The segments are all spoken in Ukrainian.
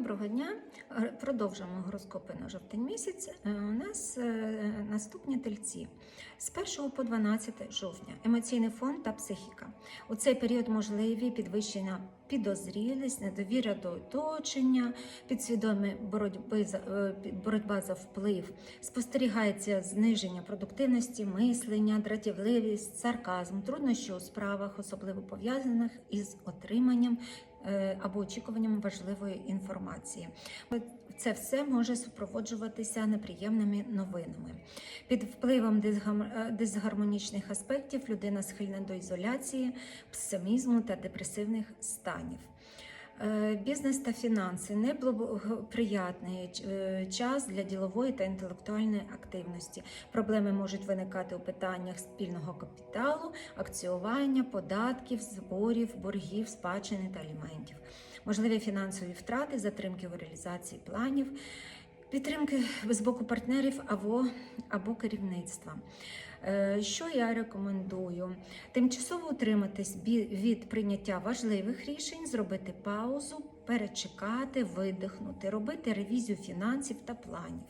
Доброго дня. Продовжуємо гороскопи на жовтень місяць. Е, У нас е, наступні тельці з 1 по 12 жовтня. Емоційний фон та психіка. У цей період можливі підвищення підозрілість, недовіра до оточення, підсвідомі боротьби за е, боротьба за вплив. Спостерігається зниження продуктивності, мислення, дратівливість, сарказм, труднощі у справах, особливо пов'язаних із отриманням е, або очікуванням важливої інформації. Це все може супроводжуватися неприємними новинами. Під впливом е, дисгармонічних аспектів людина схильна до ізоляції, песимізму та депресивних станів. Е, Бізнес та фінанси неблагоприятний е, час для ділової та інтелектуальної активності. Проблеми можуть виникати у питаннях спільного капіталу, акціювання, податків, зборів, боргів, спадщини та аліментів. Можливі фінансові втрати, затримки у реалізації планів, підтримки з боку партнерів або, або керівництва. Е, Що я рекомендую? Тимчасово утриматись від прийняття важливих рішень, зробити паузу, перечекати, видихнути, робити ревізію фінансів та планів.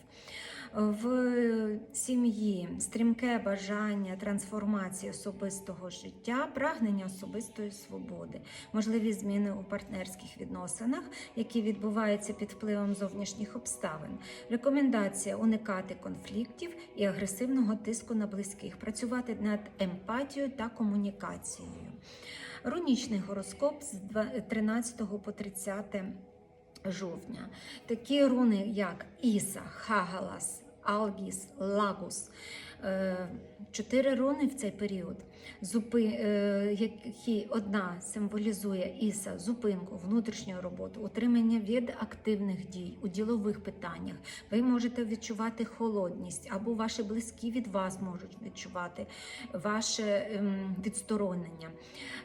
В сім'ї стрімке бажання трансформації особистого життя, прагнення особистої свободи, можливі зміни у партнерських відносинах, які відбуваються під впливом зовнішніх обставин. Рекомендація уникати конфліктів і агресивного тиску на близьких, працювати над емпатією та комунікацією. Рунічний гороскоп з 13 по 30 жовтня. Такі руни, як Іса, Хагалас, Алгіс, Лагус. Е, Чотири руни в цей період, зупи, е, які одна символізує Іса, зупинку, внутрішню роботу, утримання від активних дій у ділових питаннях. Ви можете відчувати холодність, або ваші близькі від вас можуть відчувати ваше ем, відсторонення.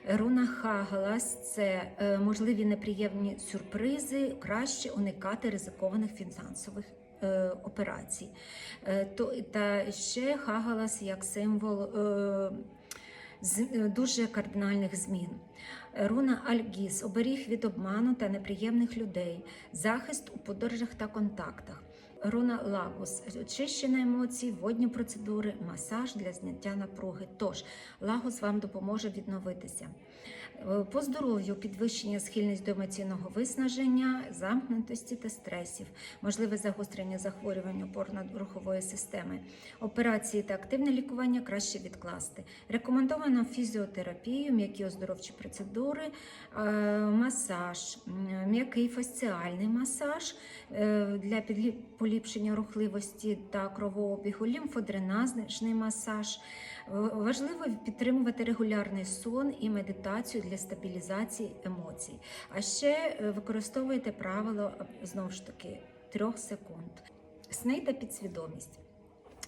Руна Хагалас це е, можливі неприємні сюрпризи, краще уникати ризикованих фінансових операцій. Е, та ще Хагалас як символ е, е, дуже кардинальних змін. Руна Альгіс оберіг від обману та неприємних людей, захист у подорожах та контактах. Руна Лагус, очищення емоцій, водні процедури, масаж для зняття напруги. Тож Лагус вам допоможе відновитися. Е, По здоров'ю підвищення схильність до емоційного виснаження, замкнутості та стресів, можливе загострення захворювань опорно-рухової системи, операції та активне лікування краще відкласти. Рекомендовано фізіотерапію, м'які оздоровчі процедури, е, масаж, м'який фасціальний масаж е, для поліпшення рухливості та кровообігу, лімфодренажний масаж. Важливо підтримувати регулярний сон і медитацію для стабілізації емоцій. А ще е, використовуйте правило е, знову ж таки трьох секунд. Сни та підсвідомість.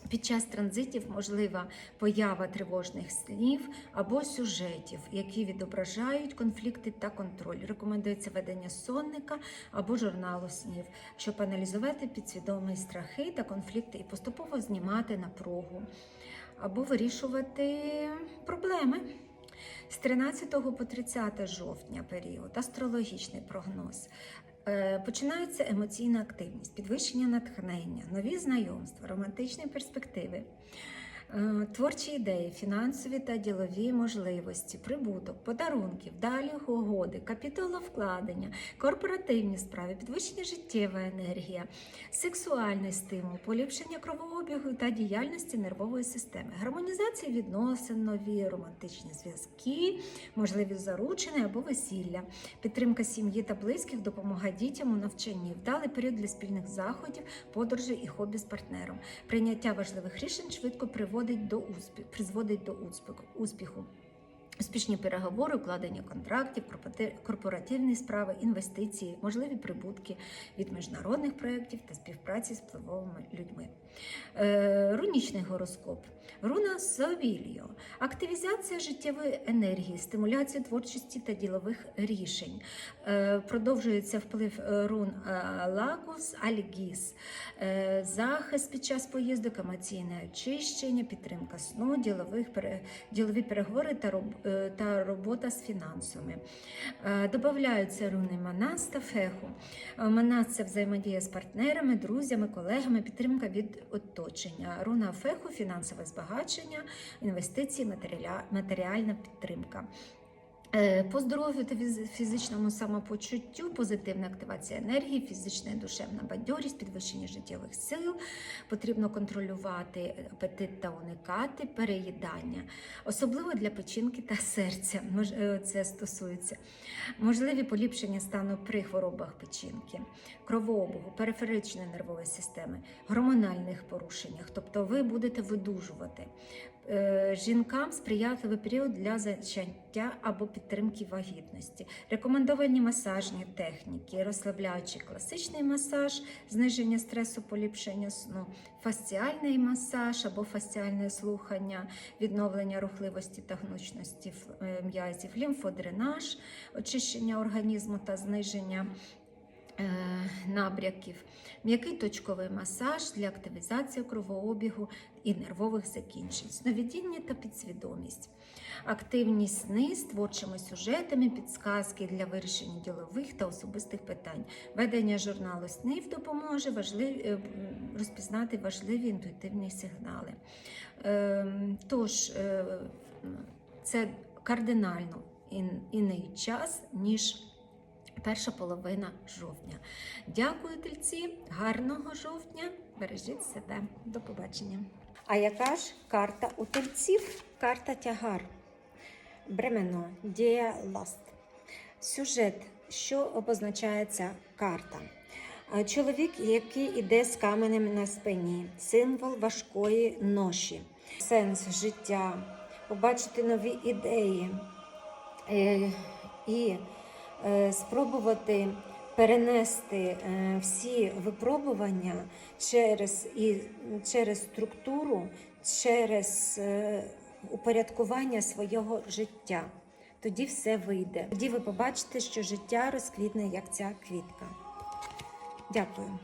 Під час транзитів можлива поява тривожних снів або сюжетів, які відображають конфлікти та контроль. Рекомендується ведення сонника або журналу снів, щоб аналізувати підсвідомі страхи та конфлікти і поступово знімати напругу або вирішувати проблеми. З 13 по 30 жовтня період, астрологічний прогноз. Е, Починається емоційна активність, підвищення натхнення, нові знайомства, романтичні перспективи, творчі ідеї, фінансові та ділові можливості, прибуток, подарунків, далі угоди, капіталовкладення, корпоративні справи, підвищення життєва енергія, сексуальний стимул, поліпшення кровообігу та діяльності нервової системи, гармонізація відносин, нові романтичні зв'язки, можливі заручини або весілля, підтримка сім'ї та близьких, допомога дітям у навчанні, вдалий період для спільних заходів, подорожей і хобі з партнером. Прийняття важливих рішень швидко приводить до успіху, призводить до успіху. Успішні переговори, укладення контрактів, корпоративні справи, інвестиції, можливі прибутки від міжнародних проєктів та співпраці з впливовими людьми. Е, рунічний гороскоп. Руна Совільо. Активізація життєвої енергії, стимуляція творчості та ділових рішень. Е, продовжується вплив е, рун Лагус, Альгіс. Е, захист під час поїздок, емоційне очищення, підтримка сну, ділових ділові переговори та роб- е, та робота з фінансами. Е, Добавляються руни Манас та Феху. Е, Манас це взаємодія з партнерами, друзями, колегами, підтримка від оточення. Руна Феху фінансове збагачення, інвестиції, матеріальна підтримка. Е, По здоров'ю та фізичному самопочуттю, позитивна активація енергії, фізична і душевна бадьорість, підвищення життєвих сил. Потрібно контролювати апетит та уникати переїдання, особливо для печінки та серця. Е, Це стосується можливі поліпшення стану при хворобах печінки, кровообігу, периферичної нервової системи, гормональних порушеннях. Тобто ви будете видужувати. Е, Жінкам сприятливий період для зачаття або підтримки вагітності. Рекомендовані масажні техніки, розслабляючий класичний масаж, зниження стресу, поліпшення сну, фасціальний масаж або фасціальне слухання, відновлення рухливості та гнучності е, м'язів, лімфодренаж, очищення організму та зниження набряків, м'який точковий масаж для активізації кровообігу і нервових закінчень, сновидіння та підсвідомість, активні сни з творчими сюжетами, підсказки для вирішення ділових та особистих питань. Ведення журналу снів допоможе важливі, е, розпізнати важливі інтуїтивні сигнали. Ем, Тож, е, це кардинально іний час, ніж перша половина жовтня. Дякую, тельці, гарного жовтня. Бережіть себе. До побачення. А яка ж карта у тельців? Карта тягар. Бремено, дія ласт. Сюжет, що обозначає ця карта. Чоловік, який іде з каменем на спині, символ важкої ноші, сенс життя, побачити нові ідеї е, і спробувати перенести е, всі випробування через, і, через структуру, через е, упорядкування свого життя. Тоді все вийде. Тоді ви побачите, що життя розквітне, як ця квітка. Дякую.